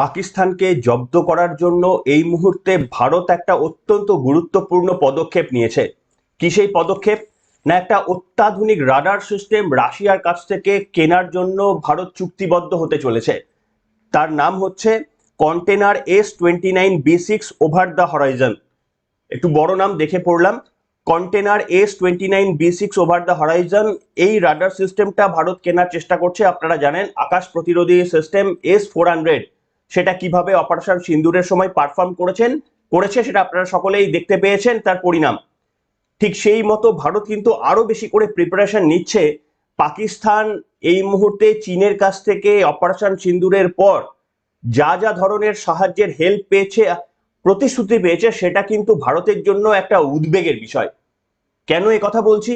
পাকিস্তানকে জব্দ করার জন্য এই মুহূর্তে ভারত একটা অত্যন্ত গুরুত্বপূর্ণ পদক্ষেপ নিয়েছে। কি সেই পদক্ষেপ? না একটা অত্যাধুনিক রাডার সিস্টেম রাশিয়ার কাছ থেকে কেনার জন্য ভারত চুক্তিবদ্ধ হতে চলেছে। তার নাম হচ্ছে container S twenty nine B six over the horizon. একটু বড় নাম দেখে পড়লাম। Container S twenty nine B six over the horizon, এই রাডার সিস্টেমটা ভারত কেনার চেষ্টা করছে, আপনারা জানেন, আকাশ প্রতিরোধী সিস্টেম এস ফোর হান্ড্রেড। সেটা কীভাবে অপারেশন সিন্দুরের সময় পারফর্ম করেছেন, করেছে সেটা আপনারা সকলেই দেখতে পেয়েছেন, তার পরিণাম। ঠিক সেই মতো ভারত কিন্তু আরও বেশি করে প্রিপারেশন নিচ্ছে। পাকিস্তান এই মুহূর্তে চীনের কাছ থেকে অপারেশন সিন্দুরের পর যা যা ধরনের সাহায্যের হেল্প পেয়েছে, প্রতিশ্রুতি পেয়েছে, সেটা কিন্তু ভারতের জন্য একটা উদ্বেগের বিষয়। কেন এ কথা বলছি?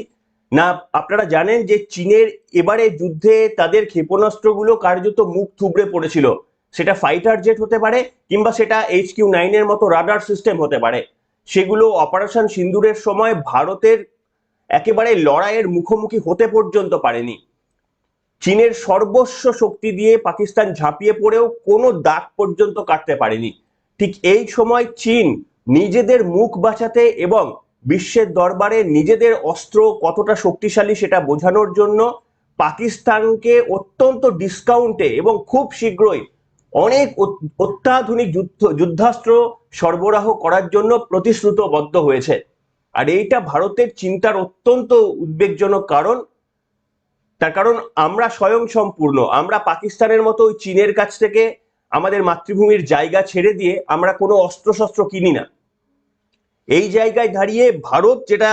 না, আপনারা জানেন যে চীনের এবারে যুদ্ধে তাদের ক্ষেপণাস্ত্রগুলো কার্যত মুখ থুবড়ে পড়েছিল। সেটা ফাইটার জেট হতে পারে কিংবা সেটা এইচ কিউ নাইনের মতো রাডার সিস্টেম হতে পারে। সেগুলো অপারেশন সিন্দুরের সময় ভারতের একেবারে লড়াইয়ের মুখোমুখি হতে পর্যন্ত পারেনি। চীনের সর্বস্ব শক্তি দিয়ে পাকিস্তান ঝাঁপিয়ে পড়েও কোনো দাগ পর্যন্ত কাটতে পারেনি। ঠিক এই সময় চীন নিজেদের মুখ বাঁচাতে এবং বিশ্বের দরবারে নিজেদের অস্ত্র কতটা শক্তিশালী সেটা বোঝানোর জন্য পাকিস্তানকে অত্যন্ত ডিসকাউন্টে এবং খুব শীঘ্রই অনেক অত্যাধুনিক যুদ্ধ, যুদ্ধাস্ত্র সরবরাহ করার জন্য প্রতিশ্রুতবদ্ধ হয়েছে। আর এইটা ভারতের চিন্তার অত্যন্ত উদ্বেগজনক কারণ। তার কারণ আমরা স্বয়ং সম্পূর্ণ আমরা পাকিস্তানের মতো ওই চীনের কাছ থেকে আমাদের মাতৃভূমির জায়গা ছেড়ে দিয়ে আমরা কোনো অস্ত্রশস্ত্র কিনি না। এই জায়গায় দাঁড়িয়ে ভারত যেটা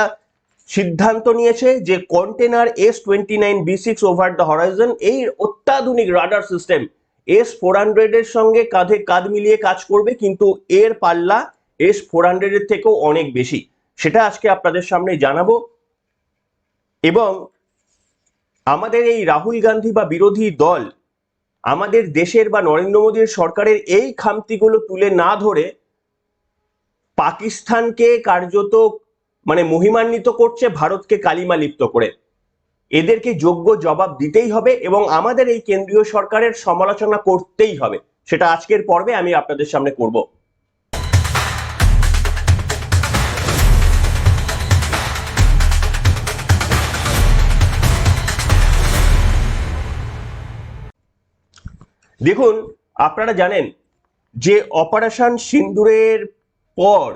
সিদ্ধান্ত নিয়েছে যে container S twenty nine B six over the horizon এই অত্যাধুনিক রাডার সিস্টেম এস ফোর হান্ড্রেডের সঙ্গে কাঁধে কাঁধ মিলিয়ে কাজ করবে, কিন্তু এর পাল্লা এস ফোর হান্ড্রেডের থেকেও অনেক বেশি। সেটা আজকে আপনাদের সামনে জানাব। এবং আমাদের এই রাহুল গান্ধী বা বিরোধী দল আমাদের দেশের বা নরেন্দ্র মোদীর সরকারের এই খামতিগুলো তুলে না ধরে পাকিস্তানকে কার্যত মানে মহিমান্বিত করছে, ভারতকে কালিমা লিপ্ত করে। এদেরকে যোগ্য জবাব দিতেই হবে এবং আমাদের এই কেন্দ্রীয় সরকারের সমালোচনা করতেই হবে। সেটা আজকের পর্বে আমি আপনাদের সামনে করব। দেখুন, আপনারা জানেন যে অপারেশন সিন্দুরের পর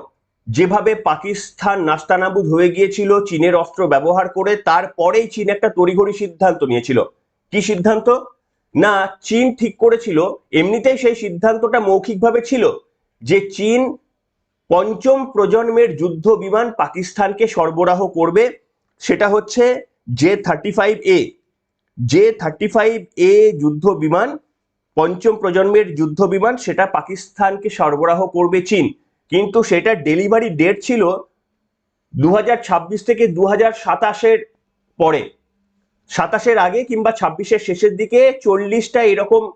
যেভাবে পাকিস্তান নাস্তানাবুদ হয়ে গিয়েছিল, চীনের অস্ত্র ব্যবহার করে, তারপরেই চীন একটা তড়িঘড়ি সিদ্ধান্ত নিয়েছিল। কি সিদ্ধান্ত? না, চীন ঠিক করেছিল, এমনিতেই সেই সিদ্ধান্তটা মৌখিকভাবে ছিল যে চীন পঞ্চম প্রজন্মের যুদ্ধ বিমান পাকিস্তানকে সরবরাহ করবে। সেটা হচ্ছে J thirty five A. J thirty five A যুদ্ধ বিমান, পঞ্চম প্রজন্মের যুদ্ধ বিমান, সেটা পাকিস্তানকে সরবরাহ করবে চীন। কিন্তু সেটা ডেলিভারি ডেট ছিল দু হাজার ছাব্বিশ থেকে দু সাতাশের পরে। সাতাশের আগে কিংবা ছাব্বিশের শেষের দিকে চল্লিশটা এরকম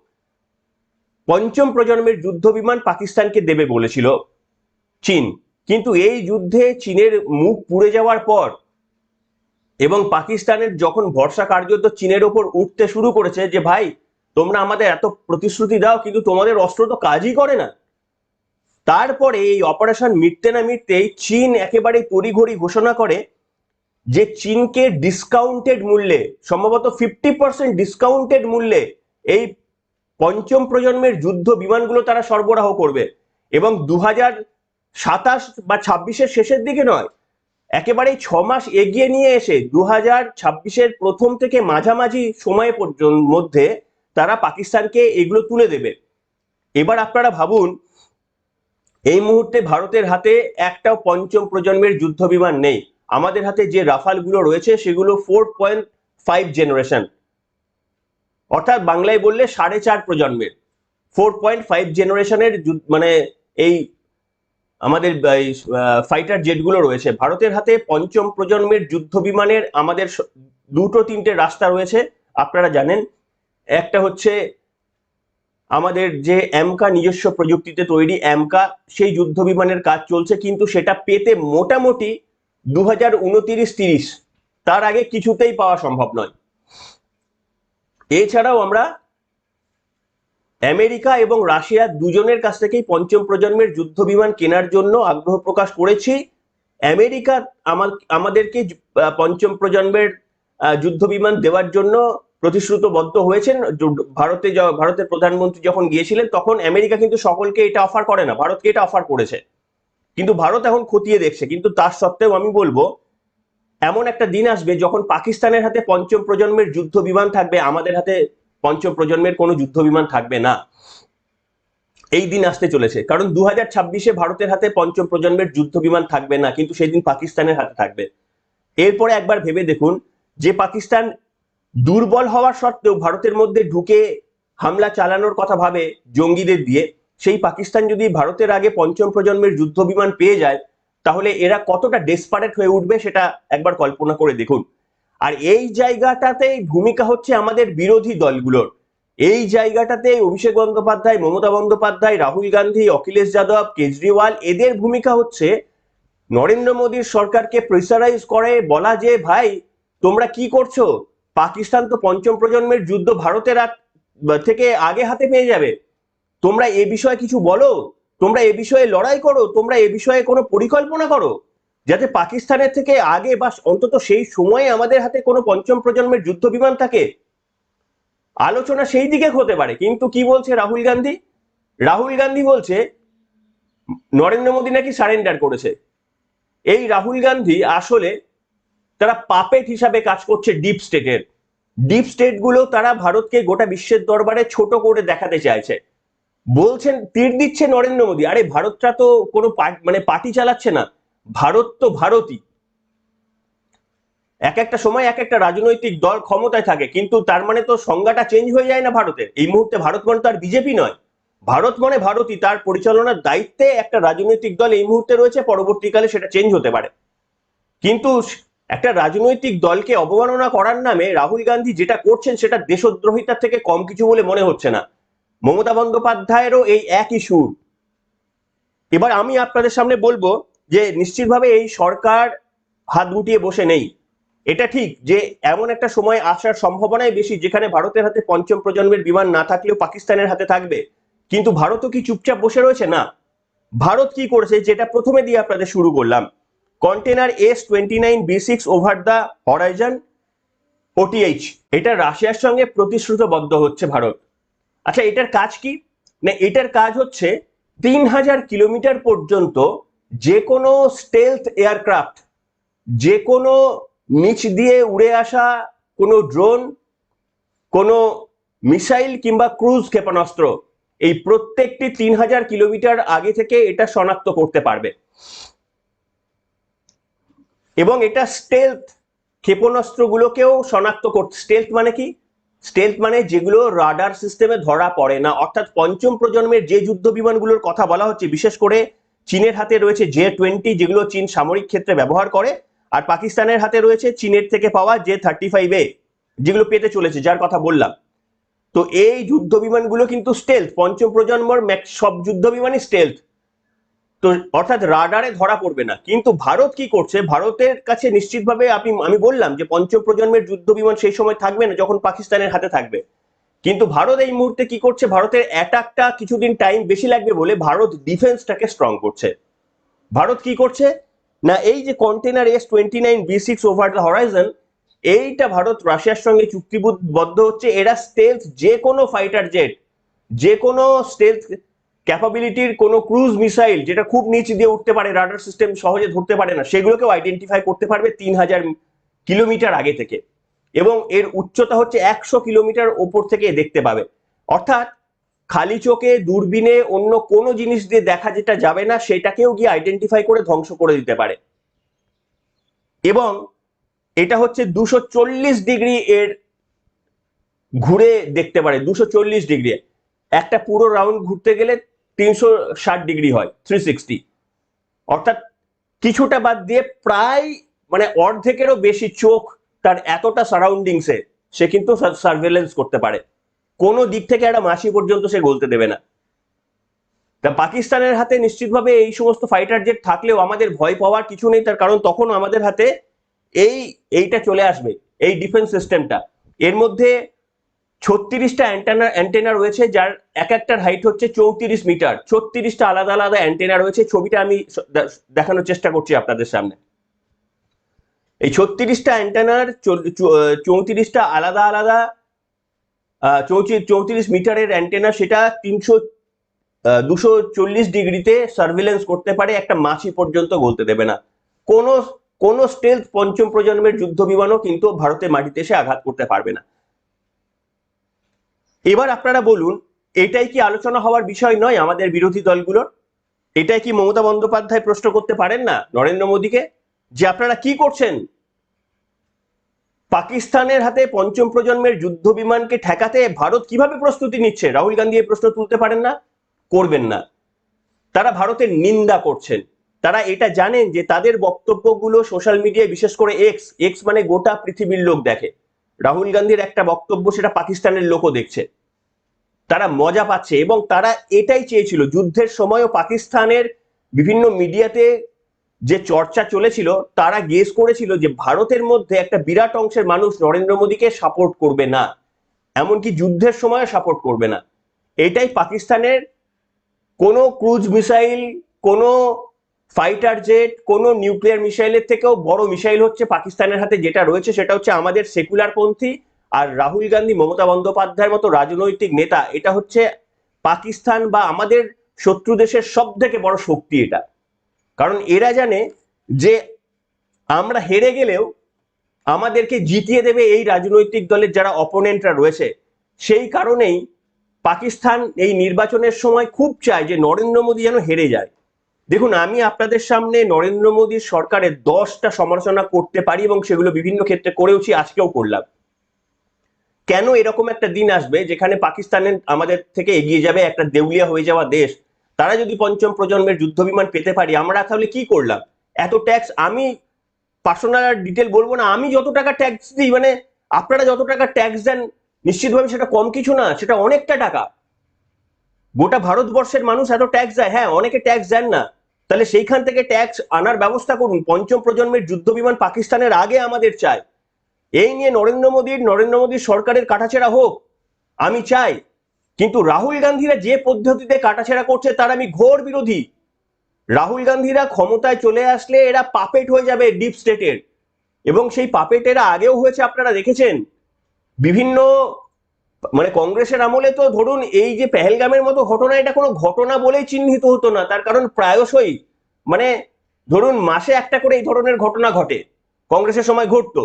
পঞ্চম প্রজন্মের যুদ্ধ বিমান পাকিস্তানকে দেবে বলেছিল চীন। কিন্তু এই যুদ্ধে চীনের মুখ পুড়ে যাওয়ার পর এবং পাকিস্তানের যখন ভরসা কার্যত চীনের ওপর উঠতে শুরু করেছে যে, ভাই, তোমরা আমাদের এত প্রতিশ্রুতি দাও, কিন্তু তোমাদের অস্ত্র তো কাজই করে না। তারপরে এই অপারেশন মিটতে না মিটতেই চীন একেবারে তড়িঘড়ি ঘোষণা করে যে চীনকে ডিসকাউন্টেড মূল্যে, সম্ভবত ফিফটি পার্সেন্ট ডিসকাউন্টেড মূল্যে এই পঞ্চম প্রজন্মের যুদ্ধ বিমানগুলো তারা সরবরাহ করবে। এবং দু হাজার সাতাশ বা ছাব্বিশের শেষের দিকে নয় একেবারে ছ মাস এগিয়ে নিয়ে এসে দু হাজার ছাব্বিশের প্রথম থেকে মাঝামাঝি সময় পর্যন্ত মধ্যে তারা পাকিস্তানকে এগুলো তুলে দেবে। এবার আপনারা ভাবুন এই মুহূর্তে ভারতের হাতে একটাও পঞ্চম প্রজন্মের যুদ্ধ বিমান নেই। আমাদের হাতে যে রাফালগুলো রয়েছে, সেগুলো ফোর পয়েন্ট ফাইভ জেনারেশন অর্থাৎ বাংলায় বললে সাড়ে চার প্রজন্মের। ফোর পয়েন্ট ফাইভ জেনারেশনের মানে এই আমাদের ফাইটার জেটগুলো রয়েছে। ভারতের হাতে পঞ্চম প্রজন্মের যুদ্ধ বিমানের আমাদের দুটো তিনটে রাস্তা রয়েছে। আপনারা জানেন, একটা হচ্ছে আমাদের যে অ্যামকা নিজস্ব প্রযুক্তিতে তৈরি অ্যামকা সেই যুদ্ধ বিমানের কাজ চলছে, কিন্তু সেটা পেতে মোটামুটি দু হাজার উনতিরিশ তিরিশ, তার আগে কিছুতেই পাওয়া সম্ভব নয়। এছাড়াও আমরা আমেরিকা এবং রাশিয়া দুজনের কাছ থেকেই পঞ্চম প্রজন্মের যুদ্ধ বিমান কেনার জন্য আগ্রহ প্রকাশ করেছি। আমেরিকা আমার আমাদেরকে পঞ্চম প্রজন্মের যুদ্ধ বিমান দেওয়ার জন্য প্রতিশ্রুতবদ্ধ হয়েছেন। ভারতে ভারতের প্রধানমন্ত্রী যখন গিয়েছিলেন, তখন আমেরিকা কিন্তু সকলকে এটা অফার করে না। ভারতকে এটা অফার করেছে। কিন্তু ভারত এখন খতিয়ে দেখছে। কিন্তু তার সত্ত্বেও আমি বলব, এমন একটা দিন আসবে যখন পাকিস্তানের হাতে পঞ্চম প্রজন্মের যুদ্ধ বিমান থাকবে, আমাদের হাতে পঞ্চম প্রজন্মের কোনো যুদ্ধ বিমান থাকবে না। এই দিন আসতে চলেছে। কারণ দু হাজার ছাব্বিশে ভারতের হাতে পঞ্চম প্রজন্মের যুদ্ধ বিমান থাকবে না, কিন্তু সেই দিন পাকিস্তানের হাতে থাকবে। এরপরে একবার ভেবে দেখুন, যে পাকিস্তান দুর্বল হওয়ার সত্ত্বেও ভারতের মধ্যে ঢুকে হামলা চালানোর কথা ভাবে জঙ্গিদের দিয়ে, সেই পাকিস্তান যদি ভারতের আগে পঞ্চম প্রজন্মের যুদ্ধ বিমান পেয়ে যায়, তাহলে এরা কতটা ডেসপারেট হয়ে উঠবে সেটা একবার কল্পনা করে দেখুন। আর এই জায়গাটাতেই ভূমিকা হচ্ছে আমাদের বিরোধী দলগুলোর। এই জায়গাটাতে অভিষেক বন্দ্যোপাধ্যায়, মমতা বন্দ্যোপাধ্যায়, রাহুল গান্ধী, অখিলেশ যাদব, কেজরিওয়াল, এদের ভূমিকা হচ্ছে নরেন্দ্র মোদীর সরকারকে প্রেসারাইজ করে, বলা যে, ভাই, তোমরা কি করছ? পাকিস্তান তো পঞ্চম প্রজন্মের যুদ্ধ ভারতের থেকে আগে হাতে পেয়ে যাবে। তোমরা এ বিষয়ে কিছু বলো? তোমরা এ বিষয়ে লড়াই করো? তোমরা এ বিষয়ে কোনো পরিকল্পনা করো? যাতে পাকিস্তানের থেকে আগে বা অন্তত সেই সময়ে আমাদের হাতে কোনো পঞ্চম প্রজন্মের যুদ্ধ বিমান থাকে? আলোচনা সেই দিকে হতে পারে। কিন্তু কি বলছে রাহুল গান্ধী? রাহুল গান্ধী বলছে, নরেন্দ্র মোদী নাকি সারেন্ডার করেছে। এই রাহুল গান্ধী আসলে তারা পাপেট হিসাবে কাজ করছে ডিপ স্টেটের ডিপ স্টেটগুলো তারা ভারতকে গোটা বিশ্বের দরবারে ছোট করে দেখাতে চাইছে। বলছেন, তীর দিচ্ছে নরেন্দ্র মোদী। আরে, ভারতটা তো কোনো মানে পার্টি চালাচ্ছে না। ভারত তো ভারতই। এক একটা সময় এক একটা রাজনৈতিক দল ক্ষমতায় থাকে, কিন্তু তার মানে তো সংজ্ঞাটা চেঞ্জ হয়ে যায় না ভারতের। এই মুহূর্তে ভারত মানে তো আর বিজেপি নয়। ভারত মানে ভারতই। তার পরিচালনার দায়িত্বে একটা রাজনৈতিক দল এই মুহূর্তে রয়েছে, পরবর্তীকালে সেটা চেঞ্জ হতে পারে। কিন্তু একটা রাজনৈতিক দলকে অবমাননা করার নামে রাহুল গান্ধী যেটা করছেন সেটা দেশদ্রোহিতার থেকে কম কিছু বলে মনে হচ্ছে না। মমতা বন্দ্যোপাধ্যায়েরও এই একই সুর। এবার আমি আপনাদের সামনে বলব যে নিশ্চিতভাবে এই সরকার হাত গুটিয়ে বসে নেই। এটা ঠিক যে এমন একটা সময় আসার সম্ভাবনাই বেশি যেখানে ভারতের হাতে পঞ্চম প্রজন্মের বিমান না থাকলেও পাকিস্তানের হাতে থাকবে। কিন্তু ভারতও কি চুপচাপ বসে রয়েছে? না। ভারত কি করেছে? যেটা প্রথমে দিয়ে আপনাদের শুরু করলাম। Container S twenty nine B six over the horizon OTH এটা রাশিয়ার সঙ্গে প্রতিশ্রুতবদ্ধ হচ্ছে ভারত। আচ্ছা এটার কাজ কি? না, এটার কাজ হচ্ছে তিন হাজার কিলোমিটার পর্যন্ত যে কোনো স্টেলথ এয়ারক্রাফট যে কোনো নিচ দিয়ে উড়ে আসা কোনো ড্রোন কোনো মিসাইল কিংবা ক্রুজ ক্ষেপণাস্ত্র, এই প্রত্যেকটি তিন হাজার কিলোমিটার আগে থেকে এটা শনাক্ত করতে পারবে। এবং এটা স্টেলথ ক্ষেপণাস্ত্রগুলোকেও শনাক্ত করতে স্টেলথ মানে কি? স্টেলথ মানে যেগুলো রাডার সিস্টেমে ধরা পড়ে না। অর্থাৎ পঞ্চম প্রজন্মের যে যুদ্ধ বিমানগুলোর কথা বলা হচ্ছে, বিশেষ করে চীনের হাতে রয়েছে জে টোয়েন্টি যেগুলো চীন সামরিক ক্ষেত্রে ব্যবহার করে, আর পাকিস্তানের হাতে রয়েছে চীনের থেকে পাওয়া জে থার্টি ফাইভ এ, যেগুলো পেতে চলেছে, যার কথা বললাম। তো এই যুদ্ধ বিমানগুলো কিন্তু স্টেলথ পঞ্চম প্রজন্মর সব যুদ্ধ বিমানই স্টেলথ তো অর্থাৎ রাডারে ধরা পড়বে না। কিন্তু ভারত কি করছে? ভারতের কাছে নিশ্চিতভাবে আপনি, আমি বললাম যে পঞ্চম প্রজন্মের যুদ্ধ বিমান সেই সময় থাকবে না যখন পাকিস্তানের হাতে থাকবে। কিন্তু ভারত এই মুহূর্তে কি করছে? ভারতের অ্যাটাকটা কিছুদিন টাইম বেশি লাগবে বলে ভারত ডিফেন্সটাকে স্ট্রং করছে। ভারত কি করছে? না, এই যে container S twenty nine B six over the horizon এইটা ভারত রাশিয়ার সঙ্গে চুক্তিবদ্ধ হচ্ছে। এরা স্টেলথ যে কোনো ফাইটার জেট যে কোনো স্টেলথ ক্যাপাবিলিটির কোনো ক্রুজ মিসাইল যেটা খুব নিচ দিয়ে উঠতে পারে রাডার সিস্টেম সহজে ধরতে পারে না, সেগুলোকেও আইডেন্টিফাই করতে পারবে তিন হাজার কিলোমিটার আগে থেকে। এবং এর উচ্চতা হচ্ছে একশো কিলোমিটার ওপর থেকে দেখতে পাবে। অর্থাৎ খালি চোখে, দূরবীনে অন্য কোনো জিনিস দিয়ে দেখা যেটা যাবে না, সেটাকেও গিয়ে আইডেন্টিফাই করে ধ্বংস করে দিতে পারে। এবং এটা হচ্ছে দুশো ডিগ্রি এর ঘুরে দেখতে পারে, দুশো ডিগ্রি একটা পুরো রাউন্ড ঘুরতে গেলে তিনশো ষাট ডিগ্রি হয় থ্রি সিক্সটি অর্থাৎ কিছুটা বাদ দিয়ে প্রায় মানে অর্ধেকেরও বেশি চোখ তার এতটা সারাউন্ডিংসে সে কিন্তু সার্ভেলেন্স করতে পারে। কোনো দিক থেকে একটা মাসি পর্যন্ত সে গলতে দেবে না। তা পাকিস্তানের হাতে নিশ্চিতভাবে এই সমস্ত ফাইটার জেট থাকলেও আমাদের ভয় পাওয়ার কিছু নেই, তার কারণ তখন আমাদের হাতে এই, এইটা চলে আসবে, এই ডিফেন্স সিস্টেমটা এর মধ্যে ছত্রিশটা অ্যান্টেনা অ্যান্টেনা রয়েছে, যার এক একটার হাইট হচ্ছে চৌত্রিশ মিটার ছত্রিশটা আলাদা আলাদা অ্যান্টেনা রয়েছে, ছবিটা আমি দেখানোর চেষ্টা করছি আপনাদের সামনে। এই ছত্রিশটা অ্যান্টেনার চৌত্রিশটা আলাদা আলাদা চৌত্রিশ মিটারের অ্যান্টেনা সেটা তিনশো দুশো চল্লিশ ডিগ্রিতে সার্ভিলেন্স করতে পারে, একটা মাছি পর্যন্ত গলতে দেবে না। কোনো কোনো স্টেলথ পঞ্চম প্রজন্মের যুদ্ধ বিমানও কিন্তু ভারতের মাটিতে এসে আঘাত করতে পারবে না। এবার আপনারা বলুন, এটাই কি আলোচনা হওয়ার বিষয় নয় আমাদের বিরোধী দলগুলোর? এটাই কি মমতা বন্দ্যোপাধ্যায় প্রশ্ন করতে পারেন না নরেন্দ্র মোদীকে? যে আপনারা কি করছেন? পাকিস্তানের হাতে পঞ্চম প্রজন্মের যুদ্ধ বিমানকে ঠেকাতে ভারত কীভাবে প্রস্তুতি নিচ্ছে? রাহুল গান্ধী এই প্রশ্ন তুলতে পারেন না, করবেন না। তারা ভারতের নিন্দা করছেন। তারা এটা জানেন যে তাদের বক্তব্যগুলো সোশ্যাল মিডিয়ায় বিশেষ করে এক্স এক্স মানে গোটা পৃথিবীর লোক দেখে। রাহুল গান্ধীর একটা বক্তব্য সেটা পাকিস্তানের লোকও দেখছে। তারা মজা পাচ্ছে এবং তারা এটাই চেয়েছিল, যুদ্ধের সময়ও পাকিস্তানের বিভিন্ন মিডিয়াতে যে চর্চা চলেছিল, তারা গেস করেছিল যে ভারতের মধ্যে একটা বিরাট অংশের মানুষ নরেন্দ্র মোদীকে সাপোর্ট করবে না, এমনকি যুদ্ধের সময়ও সাপোর্ট করবে না। এটাই পাকিস্তানের কোনো ক্রুজ মিসাইল কোনো ফাইটার জেট কোনো নিউক্লিয়ার মিসাইলের থেকেও বড় মিসাইল হচ্ছে পাকিস্তানের হাতে যেটা রয়েছে, সেটা হচ্ছে আমাদের সেকুলার পন্থী আর রাহুল গান্ধী, মমতা বন্দ্যোপাধ্যায়ের মতো রাজনৈতিক নেতা। এটা হচ্ছে পাকিস্তান বা আমাদের শত্রু দেশের সব থেকে বড় শক্তি এটা। কারণ এরা জানে যে আমরা হেরে গেলেও আমাদেরকে জিতিয়ে দেবে এই রাজনৈতিক দলের যারা অপোনেন্টরা রয়েছে। সেই কারণেই পাকিস্তান এই নির্বাচনের সময় খুব চায় যে নরেন্দ্র মোদী যেন হেরে যায়। দেখুন, আমি আপনাদের সামনে নরেন্দ্র মোদীর সরকারের দশটা সমালোচনা করতে পারি এবং সেগুলো বিভিন্ন ক্ষেত্রে করেওছি, আজকেও করলাম। কেন এরকম একটা দিন আসবে যেখানে পাকিস্তানের আমাদের থেকে এগিয়ে যাবে একটা দেউলিয়া হয়ে যাওয়া দেশ? তারা যদি পঞ্চম প্রজন্মের যুদ্ধ বিমান পেতে পারি, আমরা তাহলে কি করলাম? এত ট্যাক্স আমি পার্সোনাল ডিটেল বলব না, আমি যত টাকা ট্যাক্স দিই মানে আপনারা যত টাকা ট্যাক্স দেন, নিশ্চিতভাবে সেটা কম কিছু না, সেটা অনেকটা টাকা। গোটা ভারতবর্ষের মানুষ এত ট্যাক্স দেয় হ্যাঁ অনেকে ট্যাক্স দেন না। তাহলে সেইখান থেকে ট্যাক্স আনার ব্যবস্থা করুন। পঞ্চম প্রজন্মের যুদ্ধ বিমান পাকিস্তানের আগে আমাদের চাই। এই নিয়ে নরেন্দ্র মোদীর নরেন্দ্র মোদীর সরকারের কাটাছেড়া হোক, আমি চাই। কিন্তু রাহুল গান্ধীরা যে পদ্ধতিতে কাটাছেড়া করছে তার আমি ঘোর বিরোধী। রাহুল গান্ধীরা ক্ষমতায় চলে আসলে এরা পাপেট হয়ে যাবে ডিপ স্টেটের এবং সেই পাপেট এরা আগেও হয়েছে, আপনারা দেখেছেন। বিভিন্ন মানে কংগ্রেসের আমলে তো ধরুন এই যে পেহেলগামের মতো ঘটনা, এটা কোনো ঘটনা বলেই চিহ্নিত হতো না। তার কারণ প্রায়শই মানে ধরুন মাসে একটা করে এই ধরনের ঘটনা ঘটে, কংগ্রেসের সময় ঘটতো,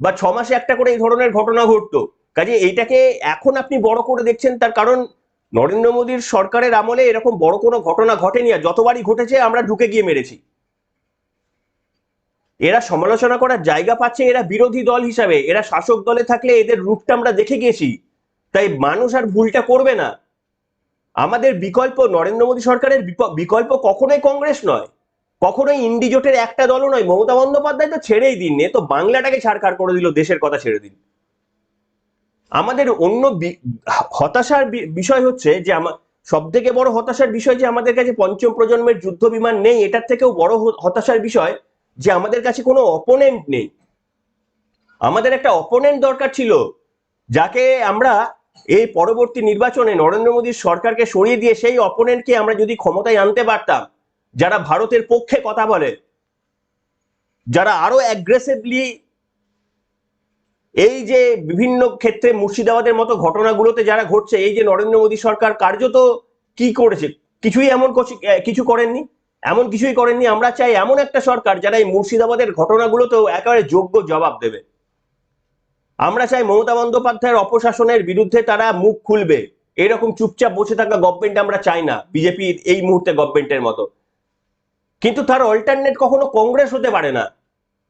বা ছ মাসে একটা করে এই ধরনের ঘটনা ঘটতো। কাজে এইটাকে এখন আপনি বড় করে দেখছেন, তার কারণ নরেন্দ্র মোদীর সরকারের আমলে এরকম বড় কোনো ঘটনা ঘটেনি, আর যতবারই ঘটেছে আমরা ঢুকে গিয়ে মেরেছি। এরা সমালোচনা করার জায়গা পাচ্ছে এরা বিরোধী দল হিসাবে, এরা শাসক দলে থাকলে এদের রূপটা আমরা দেখে গেছি তাই মানুষ আর ভুলটা করবে না। আমাদের বিকল্প নরেন্দ্র মোদী সরকারের বিকল্প কখনোই কংগ্রেস নয়। কখনোই ইন্ডিজোটের একটা দলও নয়। মমতা বন্দ্যোপাধ্যায় তো ছেড়েই দিন এ তো বাংলাটাকে ছাড়খাড় করে দিল, দেশের কথা ছেড়ে দিন। আমাদের অন্য হতাশার বিষয় হচ্ছে যে আমার সব থেকে বড় হতাশার বিষয় যে আমাদের কাছে পঞ্চম প্রজন্মের যুদ্ধ বিমান নেই, এটার থেকেও বড় হতাশার বিষয় যে আমাদের কাছে কোনো অপোনেন্ট নেই। আমাদের একটা অপোনেন্ট দরকার ছিল, যাকে আমরা এই পরবর্তী নির্বাচনে নরেন্দ্র মোদীর সরকারকে সরিয়ে দিয়ে সেই অপোনেন্টকে আমরা যদি ক্ষমতায় আনতে পারতাম, যারা ভারতের পক্ষে কথা বলে, যারা আরও অ্যাগ্রেসিভলি এই যে বিভিন্ন ক্ষেত্রে মুর্শিদাবাদের মতো ঘটনাগুলোতে যারা ঘটছে, এই যে নরেন্দ্র মোদী সরকার কার্যত কি করেছে? কিছুই এমন কিছু- করেননি? এমন কিছুই করেননি? আমরা চাই এমন একটা সরকার যারা এই মুর্শিদাবাদের ঘটনাগুলোতেও একেবারে যোগ্য জবাব দেবে। আমরা চাই মমতা বন্দ্যোপাধ্যায়ের অপশাসনের বিরুদ্ধে তারা মুখ খুলবে। এরকম চুপচাপ বসে থাকা গভর্নমেন্ট আমরা চাই না বিজেপি এই মুহূর্তে গভর্নমেন্টের মতো। কিন্তু তার অল্টারনেট কখনো কংগ্রেস হতে পারে না।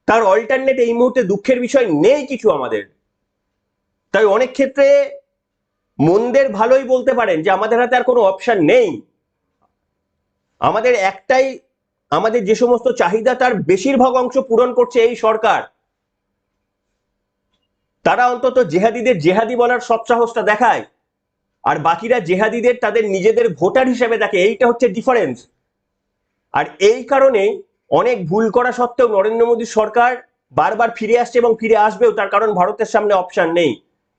তার অল্টারনেট এই মুহূর্তে দুঃখের বিষয় নেই কিছু আমাদের। তাই অনেক ক্ষেত্রে মন্দের ভালোই বলতে পারেন যে আমাদের হাতে আর কোনো অপশান নেই। আমাদের একটাই, আমাদের যে সমস্ত চাহিদা তার বেশিরভাগ অংশ পূরণ করছে এই সরকার। তারা অন্তত জেহাদিদের জেহাদি বলার সব সাহসটা দেখায়। আর বাকিরা জেহাদিদের তাদের নিজেদের ভোটার হিসেবে দেখে, এইটা হচ্ছে ডিফারেন্স আর এই কারণে অনেক ভুল করা সত্ত্বেও নরেন্দ্র মোদী সরকার বারবার ফিরে আসছে এবং ফিরে আসবেও, তার কারণ ভারতের সামনে অপশন নেই।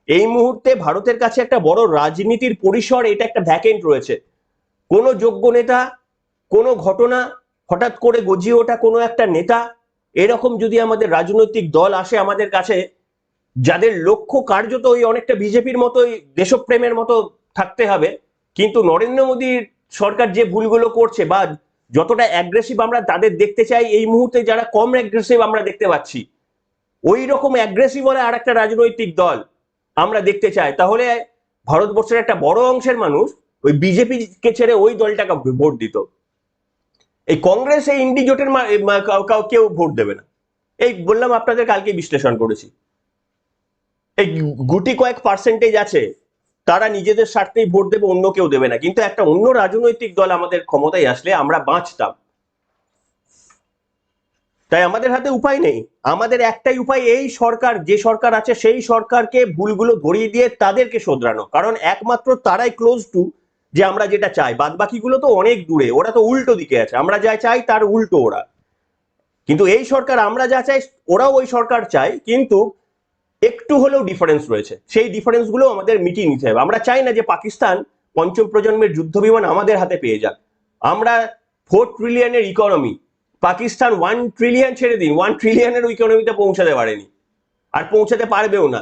এই মুহূর্তে ভারতের কাছে একটা বড় রাজনীতির পরিসর, এটা একটা ভ্যাকেন্ট রয়েছে। কোনো যোগ্য নেতা, কোনো ঘটনা, হঠাৎ করে গজিয়ে ওঠা কোনো একটা নেতা, এরকম যদি আমাদের রাজনৈতিক দল আসে আমাদের কাছে যাদের লক্ষ্য কার্যত ওই অনেকটা বিজেপির মতোই, দেশপ্রেমের মতো থাকতে হবে। কিন্তু নরেন্দ্র মোদীর সরকার যে ভুলগুলো করছে বা যতটা অ্যাগ্রেসিভ আমরা তাদের দেখতে চাই, এই মুহূর্তে যারা কম অ্যাগ্রেসিভ আমরা দেখতে পাচ্ছি ওই রকম অ্যাগ্রেসিভ বলে আর একটা রাজনৈতিক দল আমরা দেখতে চাই। তাহলে ভারতবর্ষের একটা বড় অংশের মানুষ ওই বিজেপিকে ছেড়ে ওই দলটাকে ভোট দিত। এই কংগ্রেস, এই ইন্ডি জোটের মা- কাউ- কাউ- কেউ ভোট দেবে না। এই বললাম, আপনাদের কালকে বিশ্লেষণ করেছি। এই গুটি কয়েক পার্সেন্টেজ আছে, তারা নিজেদের স্বার্থেই ভোট দেবে, অন্য কেউ দেবে না। কিন্তু একটা অন্য রাজনৈতিক দল আমাদের ক্ষমতায় আসলে আমরা বাঁচতাম। তাই আমাদের হাতে উপায় নেই। আমাদের একটাই উপায়, এই সরকার, যে সরকার আছে, সেই সরকারকে ভুলগুলো ধরিয়ে দিয়ে তাদেরকে শোধরানো। কারণ একমাত্র তারাই ক্লোজ টু যে আমরা যেটা চাই। বাদ বাকিগুলো তো অনেক দূরে, ওরা তো উল্টো দিকে আছে। আমরা যা চাই, তার উল্টো ওরা। কিন্তু এই সরকার, আমরা যা চাই, ওরাও ওই সরকার চায়। কিন্তু একটু হলেও ডিফারেন্স রয়েছে। সেই ডিফারেন্সগুলো আমাদের মিটিয়ে নিতে হবে। আমরা চাই না যে পাকিস্তান পঞ্চম প্রজন্মের যুদ্ধ বিমান আমাদের হাতে পেয়ে যাক। আমরা ফোর ট্রিলিয়নের ইকোনমি পাকিস্তান ওয়ান ট্রিলিয়ন ছেড়ে দিন ওয়ান ট্রিলিয়নের ইকোনমিতে পৌঁছাতে পারেনি। আর পৌঁছাতে পারবেও না।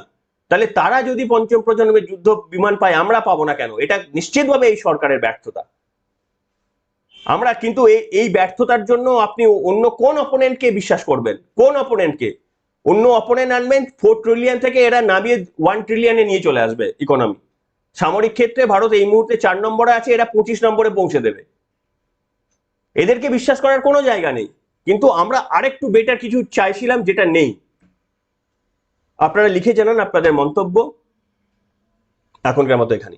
তাহলে তারা যদি পঞ্চম প্রজন্মের যুদ্ধ বিমান পায়, আমরা পাবো না কেন? এটা নিশ্চিতভাবে এই সরকারের ব্যর্থতা। আমরা কিন্তু এই ব্যর্থতার জন্য আপনি অন্য কোন অপোনেন্টকে বিশ্বাস করবেন? কোন অপোনেন্টকে অন্য অপোনেন্ট আনবেন ফোর ট্রিলিয়ন থেকে এরা নামিয়ে ওয়ান ট্রিলিয়নে নিয়ে চলে আসবে ইকোনমি সামরিক ক্ষেত্রে ভারত এই মুহূর্তে চার নম্বরে আছে, এরা পঁচিশ নম্বরে পৌঁছে দেবে। এদেরকে বিশ্বাস করার কোনো জায়গা নেই। কিন্তু আমরা আরেকটু বেটার কিছু চাইছিলাম যেটা নেই। আপনারা লিখে জানান আপনাদের মন্তব্য। এখনকার মতো এখানে